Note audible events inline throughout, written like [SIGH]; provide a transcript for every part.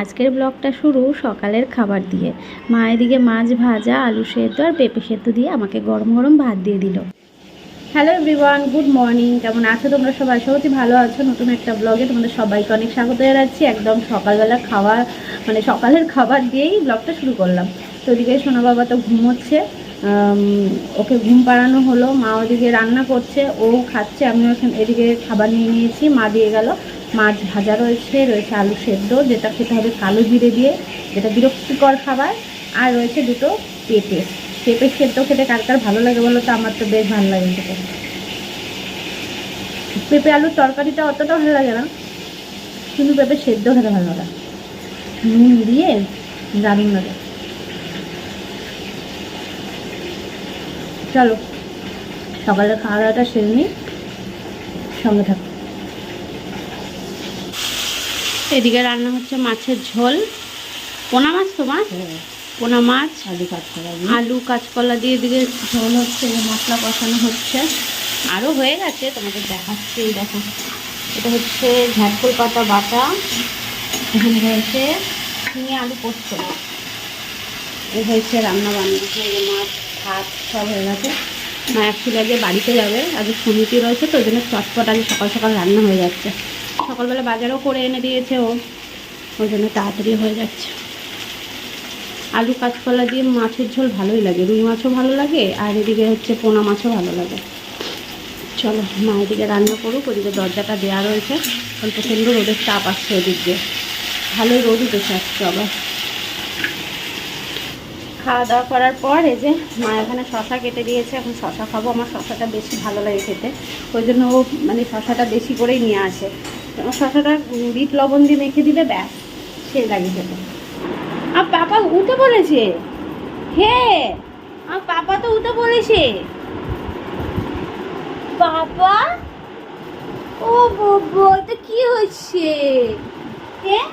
আজকের ব্লগটা শুরু সকালের খাবার দিয়ে। মা এদিকে মাছ ভাজা, আলু সেদ্ধ আর পেঁপে সেদ্ধ দিয়ে আমাকে গরম গরম ভাত দিয়ে দিল। হ্যালো এভরিওয়ান গুড মর্নিং কেমন আছো তোমরা সবাই? সবাই ভালো আছো? নতুন একটা ব্লগে তোমাদের সবাইকে অনেক স্বাগত জানাচ্ছি। একদম সকালবেলা খাওয়া মানে সকালের খাবার দিয়েই ব্লগটা শুরু করলাম। তো ওদিকে সোনা বাবা তো ঘুমোচ্ছে ওকে ঘুম পাড়ানো হলো। মা ওদিকে রান্না করছে, ও খাচ্ছে আমি ওখানে এদিকে খাবার নিয়ে নিয়েছি, মা দিয়ে গেল। মাছ ভাজা রয়েছে রয়েছে আলু সেদ্ধ, যেটা খেতে হবে কালো জিরে দিয়ে, যেটা বিরক্তিকর খাবার। আর রয়েছে দুটো পেঁপে। পেঁপে সেদ্ধ খেতে কার কার ভালো লাগে বলো তো? আমার তো বেশ ভালো লাগে খেতে। পেঁপে আলুর তরকারিটা অতটা ভালো লাগে না, কিন্তু পেঁপে সেদ্ধ খেতে ভালো লাগে। নুন দিয়ে দারুণ লাগে। চলো সকালে খাওয়া দাওয়াটা সেরে নিই। সঙ্গে থাকো। এদিকে রান্না হচ্ছে মাছের ঝোল। পোনা মাছ তো মাছ পোনা মাছ আলু কাঁচকলা আলু কাঁচকলা দিয়ে এদিকে ঝোল হচ্ছে মশলা কষানো হচ্ছে। আরও হয়ে গেছে তোমাদের দেখাচ্ছি এই দেখো। এটা হচ্ছে ঝাটফুল পাতা বাটা। এখানে রয়েছে ঝিঙে আলু পোস্ত। এই হয়েছে রান্না বান্না। মাছ ভাত সব হয়ে গেছে। মা অ্যাকচুয়ালি আগে বাড়িতে যাবে আগে সমিতি রয়েছে তো ওই জন্য চটপট আগে সকাল সকাল রান্না হয়ে যাচ্ছে। সকালবেলা বাজারও করে এনে দিয়েছে ও। ওই জন্য তাড়াতাড়ি হয়ে যাচ্ছে। আলু, কাঁচকলা দিয়ে মাছের ঝোল ভালোই লাগে। রুই মাছও ভালো লাগে আর এদিকে হচ্ছে পোনা মাছও ভালো লাগে। চলো, মা এদিকে রান্না করুক, ওদিকে দরজাটা দেওয়া রয়েছে। কারণ প্রচণ্ড রোদের চাপ আসছে ওদিক দিয়ে। ভালোই রোদ উঠেছে আজকে আবার। খাওয়া দাওয়া করার পর এই যে মা এখানে শশা কেটে দিয়েছে। এখন শশা খাব। আমার শশাটা বেশি ভালো লাগে খেতে। ওই জন্য ও মানে শশাটা বেশি করেই নিয়ে আসে। শশাটা বিট লবণ দিয়ে মেখে দিলে ব্যাস, সেই লাগে খেতে। আর পাপা উঠে পড়েছে। হে আমার পাপা তো উঠে পড়েছে। বাবা ও বাবা, এটা কি হচ্ছে? হ্যাঁ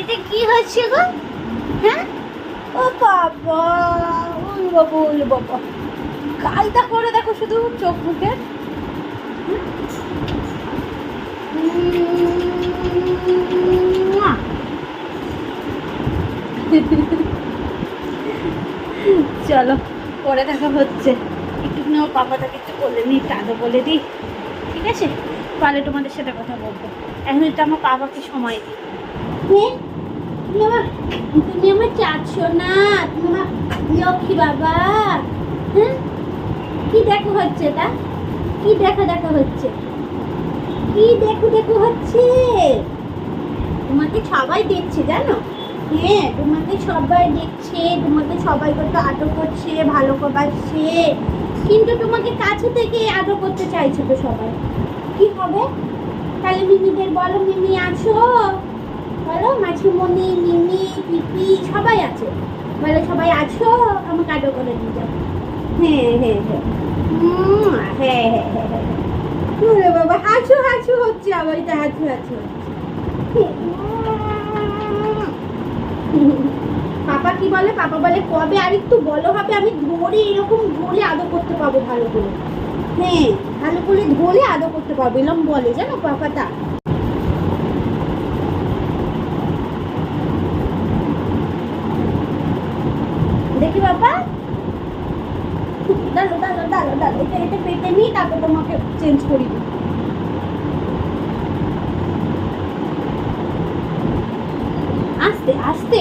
এটা কি হচ্ছে গো? হ্যাঁ ও বাবা ওই বাবা ওই বাবা কায়দা করে দেখো শুধু চোখ মুখে। [LAUGHS] চলো, পরে দেখা হচ্ছে। একটুখানি ওর পাপাটাকে একটু বলে নিই টাদো বলে দিই। ঠিক আছে? পালে তোমাদের সাথে কথা বলব। এখন একটু আমার পাপাকে সময় দিই? তুমি আমার চাচ্ছ না। তুমি আমার লক্ষ্মী বাবা। হ্যাঁ কি দেখো হচ্ছে এটা? কি দেখা দেখা হচ্ছে? কি দেখো দেখো হচ্ছে? তোমাকে সবাই দেখছে, জানো? হ্যাঁ তোমাকে সবাই দেখছে, তোমাকে সবাই কত আদর করছে, ভালো বাসছে কিন্তু তোমাকে কাছে থেকে আদর করতে চাইছে তো সবাই। কি হবে? তাহলে মিমিদের বলো, মিমি আছো? বলো মাছুমণি মিমি, পিপি, সবাই আছে। বলো, সবাই আছো? আমাকে আদর করে দিয়ে যাও। হ্যাঁ হ্যাঁ হ্যাঁ। হ্যাঁ হ্যাঁ হ্যাঁ হ্যাঁ। ওরে বাবা, হাঁচু হাঁচু হচ্ছে আবার, এটা হাঁচু হাঁচু পাপা কি বলে? পাপা বলে, কবে আর একটু বলো হবে, আমি ধরে এরকম ধরে আদর করতে পারব ভালো করে। হ্যাঁ ভালো করে ধরে আদর করতে পারব এরকম বলে, জানো পাপাটা? দেখি বাবা দাঁড়ো দাঁড়ো দাঁড়ো দাঁড়ো এটা এটা পেটে নিই তারপর তোমাকে চেঞ্জ করি আস্তে আস্তে।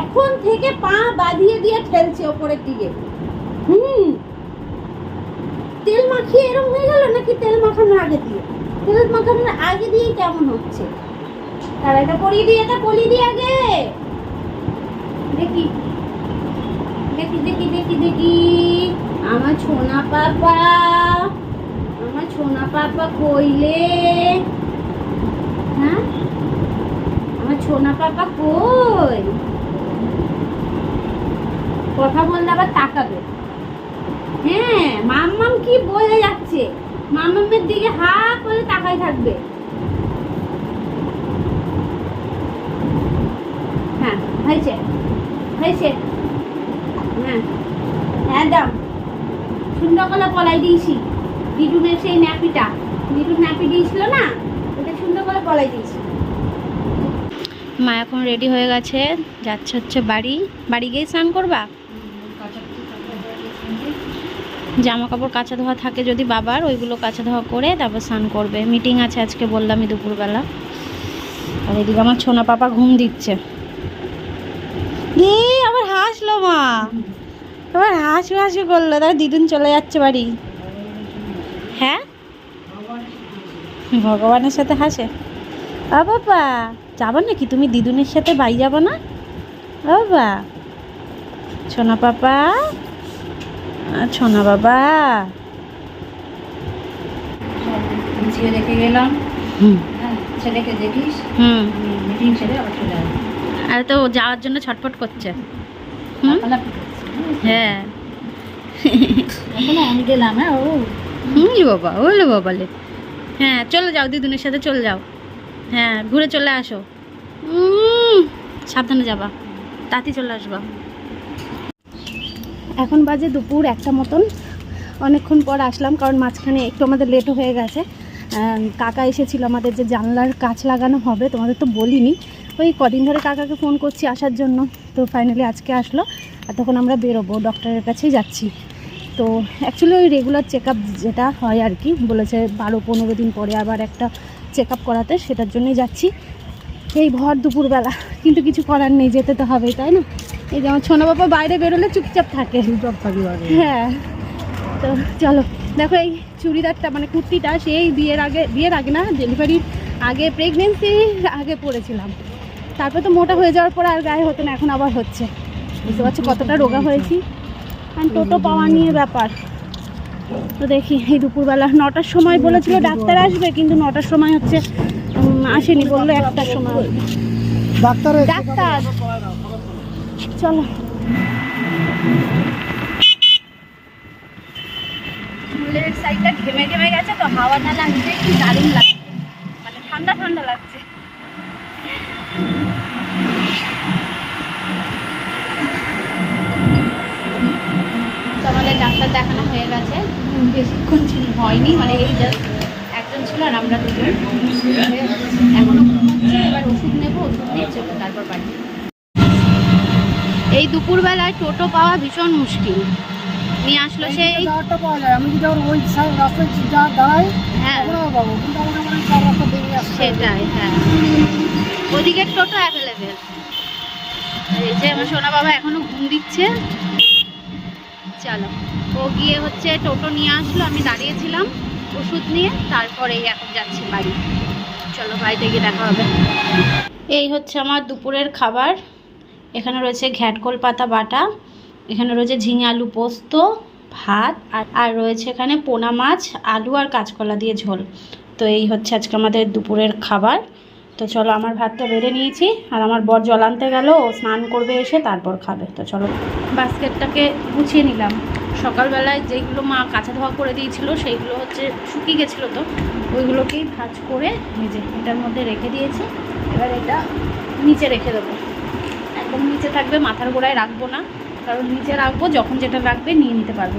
এখন থেকে পা বাঁধিয়ে দিয়ে ঠেলছে ওপরের দিকে। হুম। তেল মাখিয়ে এরকম হয়ে গেল নাকি তেল মাখানোর আগে দিয়ে? তেল মাখানোর আগে দিয়ে কেমন হচ্ছে? তার এটা পরিয়ে দিই এটা পরিয়ে দিই আগে। দেখি। দেখি দেখি দেখি দেখি। আমার ছোনা পাপা, আমার ছোনা পাপা কইলে? হ্যাঁ? আমার ছোনা পাপা কই? কথা বললে আবার তাকাবে। হ্যাঁ মাম্মাম কি বলে যাচ্ছে? মাম্মামের দিকে হা করে তাকাই থাকবে। হ্যাঁ হয়েছে হয়েছে। হ্যাঁ হ্যাঁ দাও সুন্দর করে পলাই দিয়েছি। দিদুনের সেই ন্যাপিটা। দিদুন ন্যাপি দিয়েছিল না, ওটা করে পলাই দিয়েছি। মা এখন রেডি হয়ে গেছে, যাচ্ছে হচ্ছে বাড়ি। বাড়ি গিয়ে স্নান করবা? জামা কাপড় কাঁচা ধোয়া থাকে যদি বাবার, ওইগুলো কাঁচা ধোয়া করে তারপর স্নান করবে। মিটিং আছে আজকে বললামই দুপুরবেলা। আর এদিকে আমার ছোনা পাপা ঘুম দিচ্ছে। আবার হাসলো মা। আবার হাসু হাসু করল তাই দিদুন চলে যাচ্ছে বাড়ি। হ্যাঁ? ভগবানের সাথে হাসে? আ বাবা যাব নাকি? তুমি দিদুনের সাথে বাড়ি যাব না? ও বাবা সোনা পাপা সোনা বাবা। গুছিয়ে রেখে গেলাম। হুম। হ্যাঁ ছেলেকে দেখিস? হুম। মিটিং ছেড়ে আবার চলে আর তো যাওয়ার জন্য ছটফট করছে। হুম। করছে। হ্যাঁ। গেলাম হ্যাঁ ও। হুম বাবা ওলে বাবালে হ্যাঁ চলে যাও দিদুনের সাথে চলে যাও। হ্যাঁ ঘুরে চলে আসো। সাবধানে যাবা। তাতি চলে আসবা। এখন বাজে দুপুর একটা মতন। অনেকক্ষণ পর আসলাম কারণ মাঝখানে একটু আমাদের লেটও হয়ে গেছে। কাকা এসেছিল আমাদের যে জানলার কাচ লাগানো হবে তোমাদের তো বলিনি। ওই কদিন ধরে কাকাকে ফোন করছি আসার জন্য। তো ফাইনালি আজকে আসলো। আর তখন আমরা বেরোবো ডক্টরের কাছেই যাচ্ছি। তো অ্যাকচুয়ালি ওই রেগুলার চেক যেটা হয় আর কি বলেছে বারো পনেরো দিন পরে আবার একটা চেক আপ করাতে সেটার জন্যই যাচ্ছি। এই ভর দুপুরবেলা কিন্তু কিছু করার নেই যেতে তো হবেই তাই না? এই যেমন ছোনা বাবা বাইরে বেরোলে চুপচাপ থাকে। হ্যাঁ। তো চলো দেখো এই চুড়িদারটা মানে কুর্তিটা সেই বিয়ের আগে বিয়ের আগে না ডেলিভারির আগে প্রেগনেন্সির আগে পরেছিলাম। তারপর তো মোটা হয়ে যাওয়ার পর আর গায়ে হতো না এখন আবার হচ্ছে। বুঝতে পারছ কতটা রোগা হয়েছি? আর টোটো পাওয়া নিয়ে ব্যাপার। তো দেখি এই দুপুরবেলা নটার সময় বলেছিল ডাক্তার আসবে কিন্তু নটার সময় হচ্ছে আসেনি বলল একটার সময় ডাক্তার ডাক্তার! চলো। সাইডটা ঘেমে ঘেমে গেছে তো হাওয়াটা লাগছে কি দারুণ লাগছে। মানে ঠান্ডা ঠান্ডা লাগছে তো আমাদের ডাক্তার দেখানো হয়ে গেছে। বেশিক্ষণ ছিল হয়নি মানে এই জাস্ট একজন ছিল আর আমরা দুজন। এখনও ঘুমাচ্ছে এবার ওষুধ নেব ওষুধ নিয়ে চলো তারপর বাড়ি। এই দুপুরবেলায় টোটো পাওয়া ভীষণ মুশকিল। নিয়ে আসলো সেই পাওয়া যায়। আমি যদি ওই রাস্তায় দাঁড়াই হ্যাঁ। সেটাই হ্যাঁ। ওদিকের টোটো অ্যাভেলেবেল এই যে আমার সোনা বাবা এখনও ঘুম দিচ্ছে। চলো ও গিয়ে হচ্ছে টোটো নিয়ে আসলো, আমি দাঁড়িয়েছিলাম ওষুধ নিয়ে তারপরে এখন যাচ্ছি বাড়ি। চলো, বাড়িতে গিয়ে দেখা হবে। এই হচ্ছে আমার দুপুরের খাবার। এখানে রয়েছে ঘ্যাটকোল পাতা বাটা, এখানে রয়েছে ঝিঙে আলু পোস্ত, ভাত, আর আর রয়েছে এখানে পোনা মাছ, আলু আর কাঁচকলা দিয়ে ঝোল। তো এই হচ্ছে আজকে আমাদের দুপুরের খাবার। তো চলো আমার ভাতটা বেড়ে নিয়েছি, আর আমার বর জল আনতে গেল, ও স্নান করবে এসে তারপর খাবে। তো চলো বাস্কেটটাকে গুছিয়ে নিলাম। সকালবেলায় যেগুলো মা কাঁচা ধোয়া করে দিয়েছিল, সেইগুলো হচ্ছে শুকিয়ে গেছিল তো, ওইগুলোকেই ভাজ করে নিজে এটার মধ্যে রেখে দিয়েছি। এবার এটা নিচে রেখে দেবো। একদম নিচে থাকবে, মাথার গোড়ায় রাখব না, কারণ নিচে রাখব, যখন যেটা রাখবে নিয়ে নিতে পারব।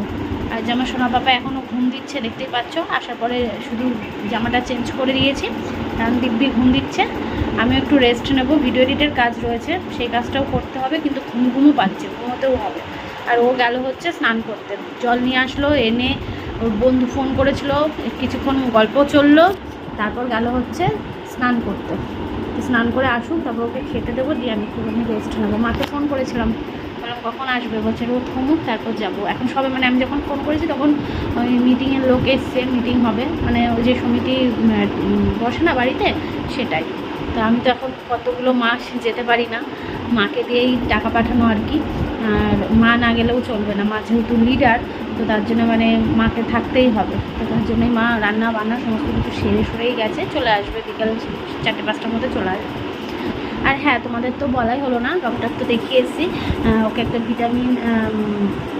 আর জামা সোনা পাপা এখনও ঘুম দিচ্ছে, দেখতেই পাচ্ছ, আসার পরে শুধু জামাটা চেঞ্জ করে দিয়েছি। কারণ দিব্যি ঘুম দিচ্ছে। আমি একটু রেস্ট নেব। ভিডিও এডিটের কাজ রয়েছে। সেই কাজটাও করতে হবে, কিন্তু ঘুম ঘুমও পাচ্ছে, ঘুমোতেও হবে। আর ও গেল হচ্ছে স্নান করতে। জল নিয়ে আসলো, এনে ওর বন্ধু ফোন করেছিল, কিছুক্ষণ গল্প চলল, তারপর গেল হচ্ছে স্নান করতে। স্নান করে আসুক, তারপর ওকে খেতে দেবো, দিয়ে আমি একটুখানি রেস্ট নেব। মাকে ফোন করেছিলাম। কখন আসবে, বলছে রোদ কমুক তারপর যাব। এখন সবে মানে আমি যখন ফোন করেছি, তখন ওই মিটিংয়ের লোক এসছে মিটিং হবে। মানে ওই যে সমিতি বসে না বাড়িতে? সেটাই। তো আমি তো এখন কতগুলো মাস যেতে পারি না। মাকে দিয়েই টাকা পাঠানো আর কি। আর মা না গেলেও চলবে না। মা যেহেতু লিডার তো তার জন্য মানে মাকে থাকতেই হবে। তো তার জন্যই মা রান্না বান্না সমস্ত কিছু সেরে সরেই গেছে। চলে আসবে বিকাল চারটে, পাঁচটার মধ্যে চলে আসবে। আর হ্যাঁ তোমাদের তো বলাই হলো না ডক্টর তো দেখিয়ে এসেছি ওকে একটা ভিটামিন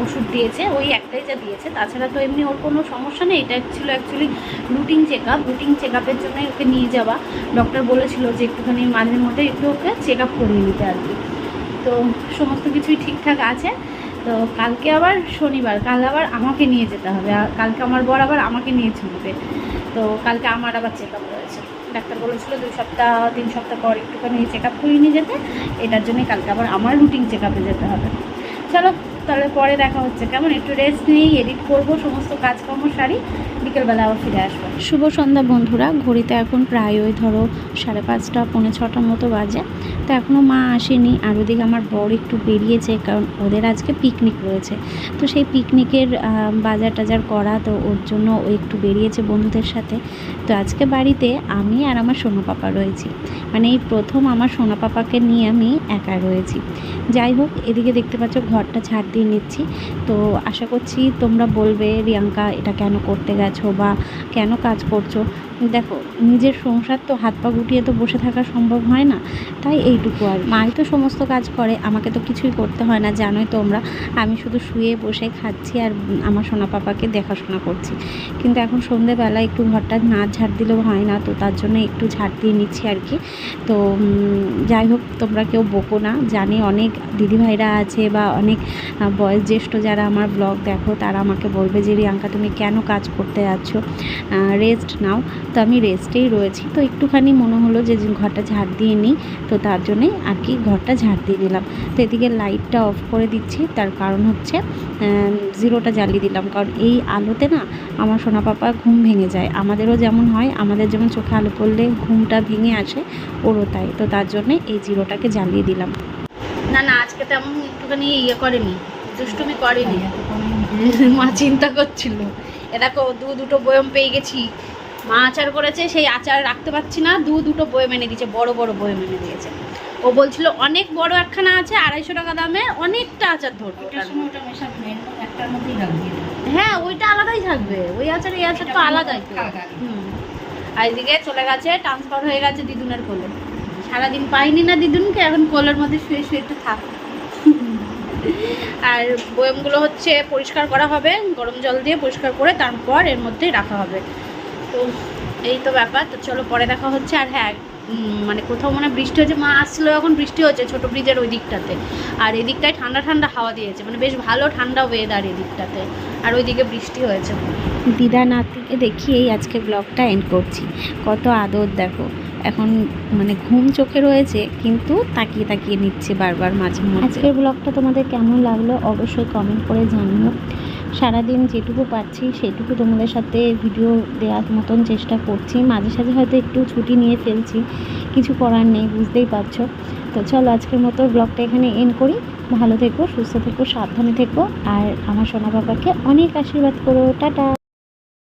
ওষুধ দিয়েছে, ওই একটাই যা দিয়েছে। তাছাড়া তো এমনি ওর কোনো সমস্যা নেই, এটা ছিল actually routine check up routine check আপের জন্যই ওকে নিয়ে যাওয়া। ডক্টর বলেছিল যে একটুখানি মাঝে মধ্যে একটু ওকে চেক আপ করিয়ে নিতে আর কি। তো সমস্ত কিছুই ঠিকঠাক আছে। তো কালকে আবার শনিবার, কাল আবার আমাকে নিয়ে যেতে হবে, আর কালকে আমার বর আবার আমাকে নিয়ে ছুটবে তো কালকে আমার আবার চেক আপ রয়েছে ডাক্তার বলেছিল দুই সপ্তাহ, তিন সপ্তাহ পর একটুখানি চেক আপ করিয়ে নিয়ে যেতে। এটার জন্যই কালকে আবার আমার রুটিন চেক আপে যেতে হবে। চলো তাহলে পরে দেখা হচ্ছে। কেমন? একটু রেস্ট নিয়েই এডিট করব সমস্ত কাজকর্ম সারি, বিকেলবেলা আবার ফিরে আসব। শুভ সন্ধ্যা বন্ধুরা, ঘড়িতে এখন প্রায় ওই ধরো সাড়ে পাঁচটা, পৌনে ছটার মতো বাজে। তো এখনও মা আসেনি, আর ওদিকে আমার বর একটু বেরিয়েছে, কারণ ওদের আজকে পিকনিক রয়েছে। তো সেই পিকনিকের বাজার টাজার করা, তো ওর জন্য ও একটু বেরিয়েছে বন্ধুদের সাথে। তো আজকে বাড়িতে আমি আর আমার সোনা পাপা রয়েছি। মানে এই প্রথম আমার সোনা পাপাকে নিয়ে আমি একা রয়েছি। যাই হোক, এদিকে দেখতে পাচ্ছ ঘরটা ছাড় দিয়ে নিচ্ছি। তো আশা করছি তোমরা বলবে, রিয়াঙ্কা, এটা কেন করতে গেছো বা কেন কাজ করছ? দেখো, নিজের সংসার তো হাত পা গুটিয়ে তো বসে থাকা সম্ভব হয় না। তাই এইটুকু আর। মাই তো সমস্ত কাজ করে, আমাকে তো কিছুই করতে হয় না, জানোই তোমরা। আমি শুধু শুয়ে বসে খাচ্ছি আর আমার সোনা পাপাকে দেখাশোনা করছি। কিন্তু এখন সন্ধেবেলা, একটু ঘরটা না ঝাড় দিলেও হয় না, তো তার জন্য একটু ঝাড় দিয়ে নিচ্ছি আর কি। তো যাই হোক, তোমরা কেউ বকো না। জানি অনেক দিদিভাইরা আছে বা অনেক বয়োজ্যেষ্ঠ যারা আমার ব্লগ দেখো, তারা আমাকে বলবে যে, রিয়াঙ্কা, তুমি কেন কাজ করতে যাচ্ছ? রেস্ট নাও। তো আমি রেস্টেই রয়েছি, তো একটুখানি মনে হলো যে ঘরটা ঝাড় দিয়ে নিই, তো তার জন্যে আর কি ঘরটা ঝাড় দিয়ে দিলাম। তো এদিকে লাইটটা অফ করে দিচ্ছি, তার কারণ হচ্ছে জিরোটা জ্বালিয়ে দিলাম। কারণ এই আলোতে না আমার সোনা পাপা ঘুম ভেঙে যায়। আমাদেরও যেমন হয়, আমাদের যেমন চোখে আলো পড়লে ঘুমটা ভেঙে আসে, ওরও তাই। তো তার জন্যে এই জিরোটাকে জ্বালিয়ে দিলাম। না না, আজকে তেমন একটুখানি ইয়ে করেনি, দুষ্টুমি করেনি। মা চিন্তা করছিল। দু দুটো বয়ম পেয়ে গেছি। মা আচার করেছে সেই আচার রাখতে পারছি না দু দুটো বয়ম মেনে দিয়েছে বড় বড় বয়ম মেনে দিয়েছে। ও বলছিল অনেক বড় একখানা আছে আড়াইশো টাকা দামে অনেকটা আচার ধরবে। হ্যাঁ ওইটা আলাদাই থাকবে। ওই আচার এই আচার তো আলাদাই। তো আর এদিকে চলে গেছে ট্রান্সফার হয়ে গেছে দিদুনের কোলে। সারাদিন পাইনি না দিদুনকে এখন কোলের মধ্যে শুয়ে শুয়ে একটু থাক। আর বয়মগুলো হচ্ছে পরিষ্কার করা হবে গরম জল দিয়ে পরিষ্কার করে তারপর এর মধ্যে রাখা হবে। তো এই তো ব্যাপার। তো চলো পরে দেখা হচ্ছে। আর হ্যাঁ মানে কোথাও মানে বৃষ্টি হচ্ছে মা আসছিল এখন বৃষ্টি হচ্ছে ছোটো ব্রিজের ওই দিকটাতে। আর এদিকটায় ঠান্ডা ঠান্ডা হাওয়া দিয়েছে। মানে বেশ ভালো ঠান্ডা ওয়েদার এদিকটাতে। আর ওইদিকে বৃষ্টি হয়েছে। দিদা নাতিকে দেখিয়েই আজকে ব্লগটা এন্ড করছি। কত আদর দেখো। এখন মানে ঘুম চোখে রয়েছে কিন্তু তাকিয়ে তাকিয়ে নিচ্ছে বারবার মাঝে মাঝে আজকের ব্লগটা তোমাদের কেমন লাগল অবশ্যই কমেন্ট করে জানিও। সারাদিন যেটুকু পাচ্ছি, সেটুকু তোমাদের সাথে ভিডিও দেওয়ার মতন চেষ্টা করছি। মাঝে সাঝে হয়তো একটু ছুটি নিয়ে ফেলছি, কিছু করার নেই, বুঝতেই পারছ। তো চলো আজকের মতো ব্লগটা এখানে এন্ড করি। ভালো থেকো, সুস্থ থেকো, সাবধানে থেকো। আর আমার সোনা বাবাকে অনেক আশীর্বাদ করো। টাটা!